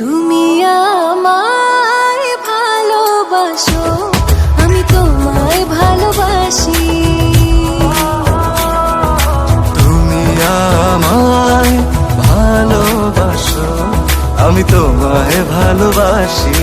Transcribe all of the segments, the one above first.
তুমি আমায় ভালোবাসো আমি তোমায় ভালোবাসি। তুমি আমায় ভালোবাসো আমি তোমায় ভালোবাসি।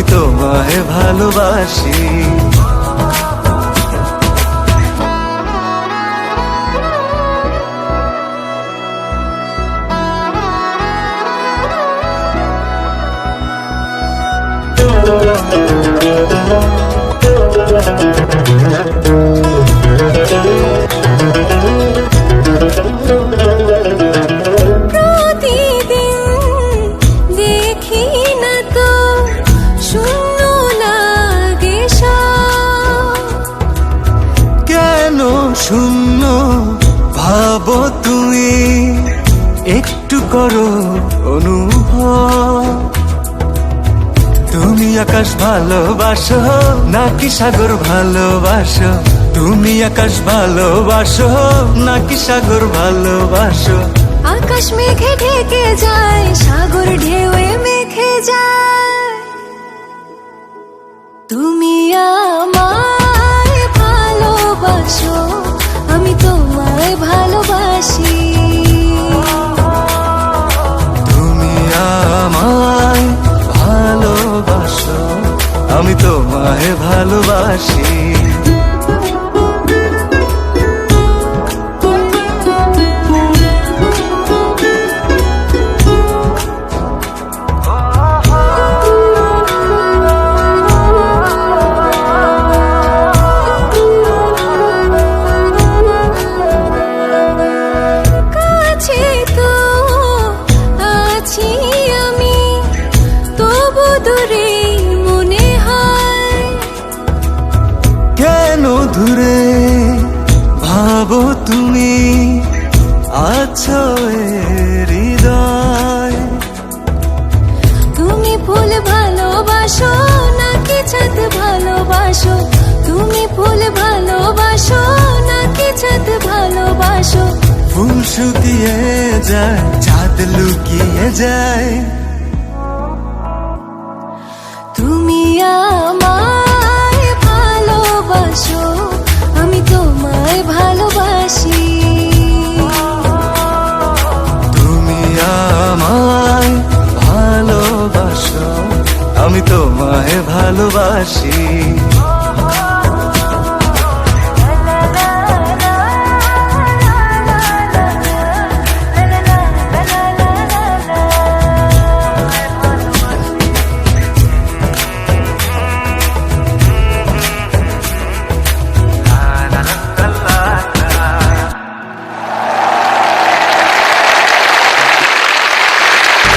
আমি তোমায় ভালোবাসি। প্রতিদিন একটু করো অনুভব। তুমি আকাশ ভালোবাসো, নাকি সাগর ভালোবাসো? তুমি আকাশ ভালোবাসো, নাকি সাগর ভালোবাসো? আকাশ মেঘে ঢেকে যায়, সাগর ঢেউয়ে মেখে ভালোবাসি। দূরে তুমি আছো হৃদয়। তুমি ফুল ভালোবাসো নাকি ছাদ ভালোবাসো? তুমি ফুল ভালোবাসো নাকি ছাদ ভালোবাসো? ফুল শুকিয়ে যায় চাঁদ লুকিয়ে যায়। তোমায় ভালোবাসি।